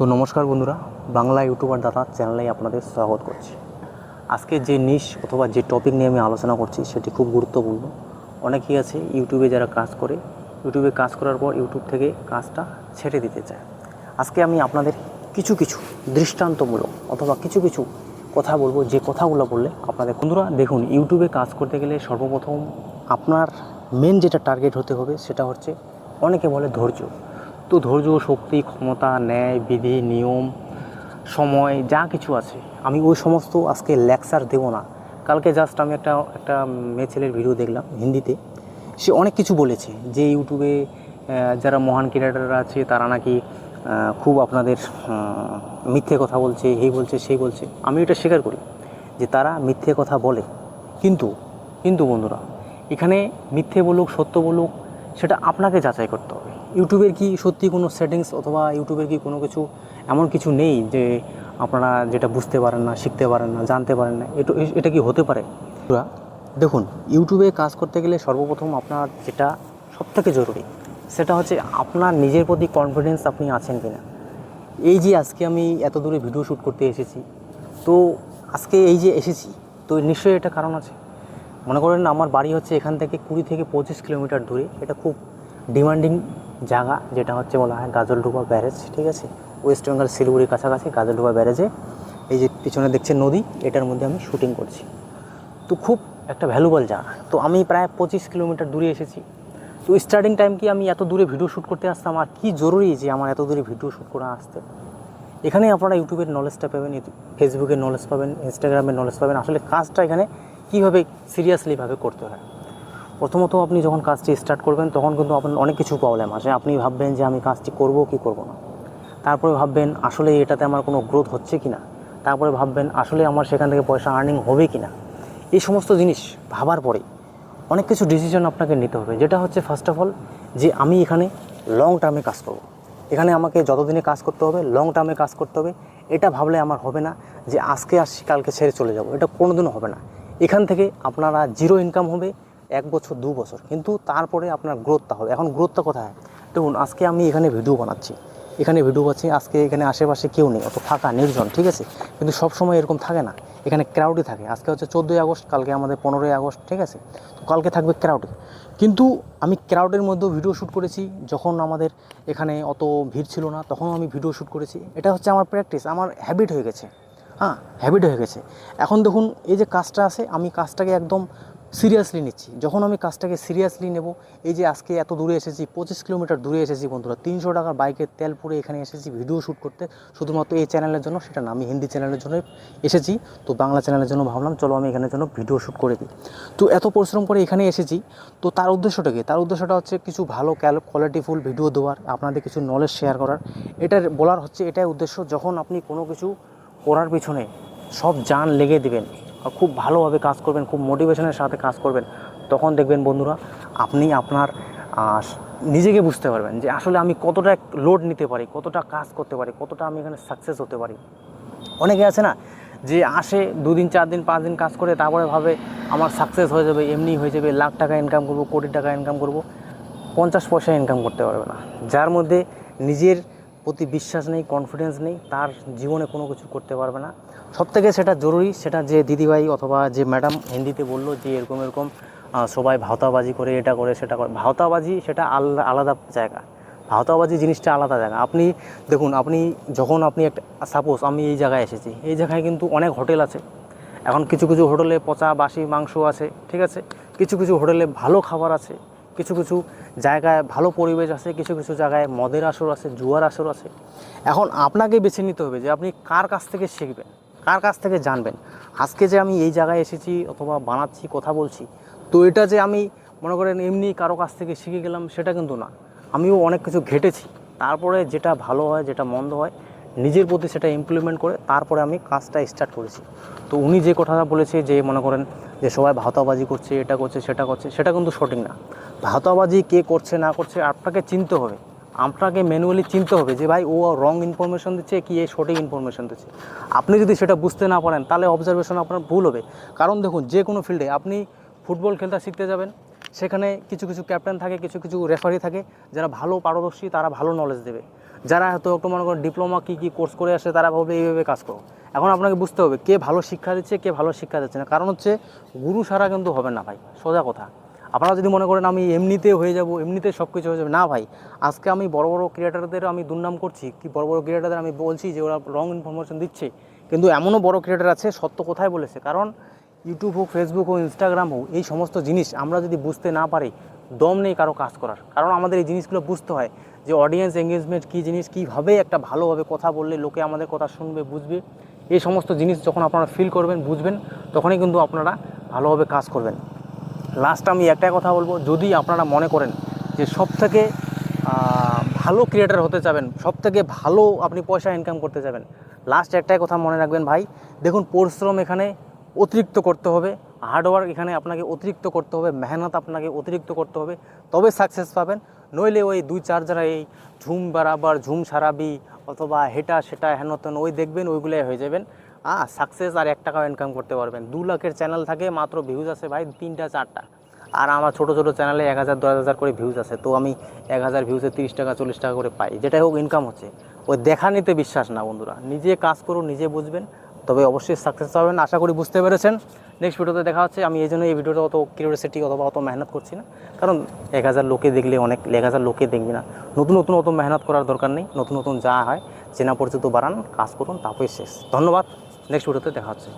তো নমস্কার বন্ধুরা, বাংলা ইউটিউবার দাদা চ্যানেলে আপনাদের স্বাগত করছি। আজকে যে নিশ অথবা যে টপিক নিয়ে আমি আলোচনা করছি, সেটি খুব গুরুত্বপূর্ণ। অনেকেই আছে ইউটিউবে যারা কাজ করে, ইউটিউবে কাজ করার পর ইউটিউব থেকে কাজটা ছেড়ে দিতে চায়। আজকে আমি আপনাদের কিছু কিছু দৃষ্টান্তমূলক অথবা কিছু কিছু কথা বলব, যে কথাগুলো বললে আপনাদের বন্ধুরা দেখুন, ইউটিউবে কাজ করতে গেলে সর্বপ্রথম আপনার মেন যেটা টার্গেট হতে হবে, সেটা হচ্ছে অনেকে বলে ধৈর্য। তো ধৈর্য, শক্তি, ক্ষমতা, ন্যায়, বিধি, নিয়ম, সময়, যা কিছু আছে। আমি ওই সমস্ত আজকে লেকচার দেবো না। কালকে জাস্ট আমি একটা একটা মেয়ে ছেলের ভিডিও দেখলাম হিন্দিতে। সে অনেক কিছু বলেছে যে ইউটিউবে যারা মহান ক্রিয়েটাররা আছে, তারা নাকি খুব আপনাদের মিথ্যে কথা বলছে এই বলছে সেই বলছে। আমি এটা স্বীকার করি যে তারা মিথ্যে কথা বলে। কিন্তু কিন্তু বন্ধুরা, এখানে মিথ্যে বলুক, সত্য বলুক সেটা আপনাকে যাচাই করতে হবে। ইউটিউবের কি সত্যি কোনো সেটিংস অথবা ইউটিউবের কি কোনো কিছু এমন কিছু নেই যে আপনারা যেটা বুঝতে পারেন না, শিখতে পারেন না, জানতে পারেন না? এটা এটা কি হতে পারে? দেখুন ইউটিউবে কাজ করতে গেলে সর্বপ্রথম আপনার যেটা সবথেকে জরুরি, সেটা হচ্ছে আপনার নিজের প্রতি কনফিডেন্স আপনি আছেন কি না এই যে আজকে আমি এত দূরে ভিডিও শ্যুট করতে এসেছি, তো আজকে এই যে এসেছি, তো নিশ্চয়ই এটা কারণ আছে। মনে করেন আমার বাড়ি হচ্ছে এখান থেকে কুড়ি থেকে পঁচিশ কিলোমিটার দূরে। এটা খুব ডিমান্ডিং জায়গা, যেটা হচ্ছে বলা হয় গাজলডোবা ব্যারেজ, ঠিক আছে? ওয়েস্ট বেঙ্গল শিলিগুড়ির কাছাকাছি গাজলডোবা ব্যারেজে। এই যে পিছনে দেখছে নদী, এটার মধ্যে আমি শুটিং করছি। তো খুব একটা ভ্যালুবল জায়গা। তো আমি প্রায় পঁচিশ কিলোমিটার দূরে এসেছি। তো স্টার্টিং টাইম কি আমি এত দূরে ভিডিও শ্যুট করতে আসতাম? আর কী জরুরি যে আমার এত দূরে ভিডিও শ্যুট করে আসতে? এখানে আপনারা ইউটিউবের নলেজটা পাবেন ফেসবুকের নলেজ পাবেন ইনস্টাগ্রামের নলেজ পাবেন। আসলে কাজটা এখানে কীভাবে সিরিয়াসলিভাবে করতে হয়? প্রথমত আপনি যখন কাজটি স্টার্ট করবেন, তখন কিন্তু আপনার অনেক কিছু প্রবলেম আসে। আপনি ভাববেন যে আমি কাজটি করব কি করব না। তারপরে ভাববেন, আসলে এটাতে আমার কোনো গ্রোথ হচ্ছে কি না তারপরে ভাববেন, আসলে আমার সেখান থেকে পয়সা আর্নিং হবে কি না এই সমস্ত জিনিস ভাবার পরে অনেক কিছু ডিসিশন আপনাকে নিতে হবে। যেটা হচ্ছে ফার্স্ট অফ অল যে আমি এখানে লং টার্মে কাজ করব। এখানে আমাকে যতদিনে কাজ করতে হবে লং টার্মে কাজ করতে হবে। এটা ভাবলে আমার হবে না যে আজকে আসছি কালকে ছেড়ে চলে যাব। এটা কোনোদিনও হবে না। এখান থেকে আপনারা জিরো ইনকাম হবে এক বছর, দু বছর। কিন্তু তারপরে আপনার গ্রোথটা হবে। এখন গ্রোথটা কোথায়? দেখুন, আজকে আমি এখানে ভিডিও বানাচ্ছি। এখানে ভিডিও পাচ্ছি আজকে এখানে আশেপাশে কেউ নেই, অত ফাঁকা নির্জন, ঠিক আছে? কিন্তু সব সময় এরকম থাকে না। এখানে ক্রাউডই থাকে। আজকে হচ্ছে চোদ্দোই আগস্ট, কালকে আমাদের পনেরোই আগস্ট, ঠিক আছে? তো কালকে থাকবে ক্রাউডে কিন্তু আমি ক্রাউডের মধ্যেও ভিডিও শ্যুট করেছি। যখন আমাদের এখানে অত ভিড় ছিল না, তখনও আমি ভিডিও শ্যুট করেছি। এটা হচ্ছে আমার প্র্যাকটিস আমার হ্যাবিট হয়ে গেছে। হ্যাঁ হ্যাবিট হয়ে গেছে। এখন দেখুন, এই যে কাজটা আছে, আমি কাজটাকে একদম সিরিয়াসলি নিচ্ছি। যখন আমি কাজটাকে সিরিয়াসলি নেব, এই যে আজকে এত দূরে এসেছি, পঁচিশ কিলোমিটার দূরে এসেছি বন্ধুরা, তিনশো টাকার বাইকের তেল পুরে এখানে এসেছি ভিডিও শ্যুট করতে, শুধুমাত্র এই চ্যানেলের জন্য, সেটা না, আমি হিন্দি চ্যানেলের জন্য এসেছি। তো বাংলা চ্যানেলের জন্য ভাবলাম, চলো আমি এখানের জন্য ভিডিও শ্যুট করে দিই। তো এত পরিশ্রম করে এখানে এসেছি, তো তার উদ্দেশ্যটা কি? তার উদ্দেশ্যটা হচ্ছে কিছু ভালো কোয়ালিটিফুল ভিডিও দেওয়ার, আপনাদের কিছু নলেজ শেয়ার করার। এটার বলার হচ্ছে, এটাই উদ্দেশ্য, যখন আপনি কোনো কিছু করার পিছনে সব জান লেগে দেবেন খুব ভালোভাবে কাজ করবেন, খুব মোটিভেশনের সাথে কাজ করবেন। তখন দেখবেন বন্ধুরা, আপনি আপনার নিজেকে বুঝতে পারবেন যে আসলে আমি কতটা লোড নিতে পারি, কতটা কাজ করতে পারি, কতটা আমি এখানে সাকসেস হতে পারি। অনেকে আছে না যে আসে দুদিন চার দিন পাঁচ দিন কাজ করে, তারপরে ভাবে আমার সাকসেস হয়ে যাবে এমনি হয়ে যাবে, লাখ টাকা ইনকাম করব, কোটি টাকা ইনকাম করব। পঞ্চাশ পয়সা ইনকাম করতে পারবে না। যার মধ্যে নিজের প্রতি বিশ্বাস নেই কনফিডেন্স নেই, তার জীবনে কোনো কিছু করতে পারবে না। সব থেকে সেটা জরুরি, সেটা যে দিদিভাই অথবা যে ম্যাডাম হিন্দিতে বলল যে এরকম এরকম সবাই ভাওতাবাজি করে, এটা করে, সেটা করে। ভাওতাবাজি সেটা আলাদা আলাদা জায়গা। ভাওতাবাজি জিনিসটা আলাদা জায়গা। আপনি দেখুন, আপনি যখন আপনি একটা সাপোজ আমি এই জায়গায় এসেছি, এই জায়গায় কিন্তু অনেক হোটেল আছে। এখন কিছু কিছু হোটেলে পচা, বাসি, মাংস আছে, ঠিক আছে? কিছু কিছু হোটেলে ভালো খাবার আছে। কিছু কিছু জায়গায় ভালো পরিবেশ আছে, কিছু কিছু জায়গায় মদের আসর আছে, জুয়ার আসর আছে। এখন আপনাকে বেছে নিতে হবে যে আপনি কার কাছ থেকে শিখবেন, কার কাছ থেকে জানবেন। আজকে যে আমি এই জায়গায় এসেছি অথবা বানাচ্ছি, কথা বলছি, তো এটা যে আমি মনে করেন এমনি কারও কাছ থেকে শিখে গেলাম, সেটা কিন্তু না। আমিও অনেক কিছু ঘেটেছি। তারপরে যেটা ভালো হয়, যেটা মন্দ হয়, নিজের প্রতি সেটা ইমপ্লিমেন্ট করে তারপরে আমি কাজটা স্টার্ট করেছি। তো উনি যে কথাটা বলেছে যে মনে করেন যে সবাই ভাতাবাজি করছে, এটা করছে, সেটা করছে, সেটা কিন্তু সঠিক না। ভাতাবাজি কে করছে, না করছে, আপনাকে চিনতে হবে। আপনাকে ম্যানুয়ালি চিনতে হবে যে, ভাই, ও রং ইনফরমেশন দিচ্ছে কি এই সঠিক ইনফরমেশন দিচ্ছে। আপনি যদি সেটা বুঝতে না পারেন, তাহলে অবজারভেশন আপনার ভুল হবে। কারণ দেখুন, যে কোনো ফিল্ডে আপনি ফুটবল খেলতে শিখতে যাবেন। সেখানে কিছু কিছু ক্যাপ্টেন থাকে, কিছু কিছু রেফারি থাকে, যারা ভালো পারদর্শী, তারা ভালো নলেজ দেবে। যারা হয়তো একটু মনে করেন ডিপ্লোমা কী কী কোর্স করে আসে, তারা ভাবে এইভাবে কাজ করো। এখন আপনাকে বুঝতে হবে, কে ভালো শিক্ষা দিচ্ছে, কে ভালো শিক্ষা দিচ্ছে না। কারণ হচ্ছে, গুরু সারা কিন্তু হবে না ভাই, সোজা কথা। আপনারা যদি মনে করেন আমি এমনিতে হয়ে যাব, এমনিতে সব কিছু হয়ে যাবে, না ভাই। আজকে আমি বড় বড় ক্রিয়েটারদের আমি দুর্নাম করছি, কি বড় বড় ক্রিয়েটারদের আমি বলছি যে ওরা রং ইনফরমেশন দিচ্ছে, কিন্তু এমনও বড় ক্রিয়েটার আছে, সত্য কথাই বলেছে? কারণ ইউটিউব হোক ফেসবুক হোক ইনস্টাগ্রাম হোক, এই সমস্ত জিনিস আমরা যদি বুঝতে না পারি, দম নেই কারও কাজ করার। কারণ আমাদের এই জিনিসগুলো বুঝতে হয় যে অডিয়েন্স এঙ্গেজমেন্ট কী জিনিস, কীভাবে একটা ভালোভাবে কথা বললে লোকে আমাদের কথা শুনবে, বুঝবে। এই সমস্ত জিনিস যখন আপনারা ফিল করবেন, বুঝবেন, তখনই কিন্তু আপনারা ভালোভাবে কাজ করবেন। লাস্ট আমি একটাই কথা বলব, যদি আপনারা মনে করেন যে সব থেকে ভালো ক্রিয়েটার হতে চাবেন সব থেকে ভালো আপনি পয়সা ইনকাম করতে যাবেন লাস্ট একটাই কথা মনে রাখবেন ভাই। দেখুন, পরিশ্রম এখানে অতিরিক্ত করতে হবে হার্ডওয়ার্ক এখানে আপনাকে অতিরিক্ত করতে হবে, মেহনত আপনাকে অতিরিক্ত করতে হবে, তবে সাকসেস পাবেন। নইলে ওই দুই চার যারা এই ঝুম বারাবার, ঝুম সারাবি অথবা হেটা সেটা হেন তেন ওই দেখবেন, ওইগুলোই হয়ে যাবেন। আ সাকসেস আর এক টাকাও ইনকাম করতে পারবেন। দু লাখের চ্যানেল থাকে, মাত্র ভিউজ আছে ভাই, তিনটা, চারটা। আর আমার ছোটো ছোটো চ্যানেলে এক হাজার দশ হাজার করে ভিউজ আছে, তো আমি এক হাজার ভিউজে তিরিশ টাকা, চল্লিশ টাকা করে পাই। যেটাই হোক ইনকাম হচ্ছে। ওই দেখা নিতে বিশ্বাস না বন্ধুরা। নিজে কাজ করুন, নিজে বুঝবেন, তবে অবশ্যই সাকসেস পাবেন। আশা করি বুঝতে পেরেছেন। নেক্সট ভিডিওতে দেখা হচ্ছে। আমি এই জন্য এই ভিডিওটা অত কিউরিয়াসিটি অথবা অত মেহনত করছি না। কারণ এক হাজার লোকে দেখলে অনেক, এক হাজার লোকে দেখবে না। নতুন নতুন অত মেহনত করার দরকার নেই। নতুন নতুন যা হয়, চেনা পরিচিত বাড়ান, কাজ করুন, তারপরে শেষ। ধন্যবাদ। নেক্সট ভিডিওতে দেখা হচ্ছে।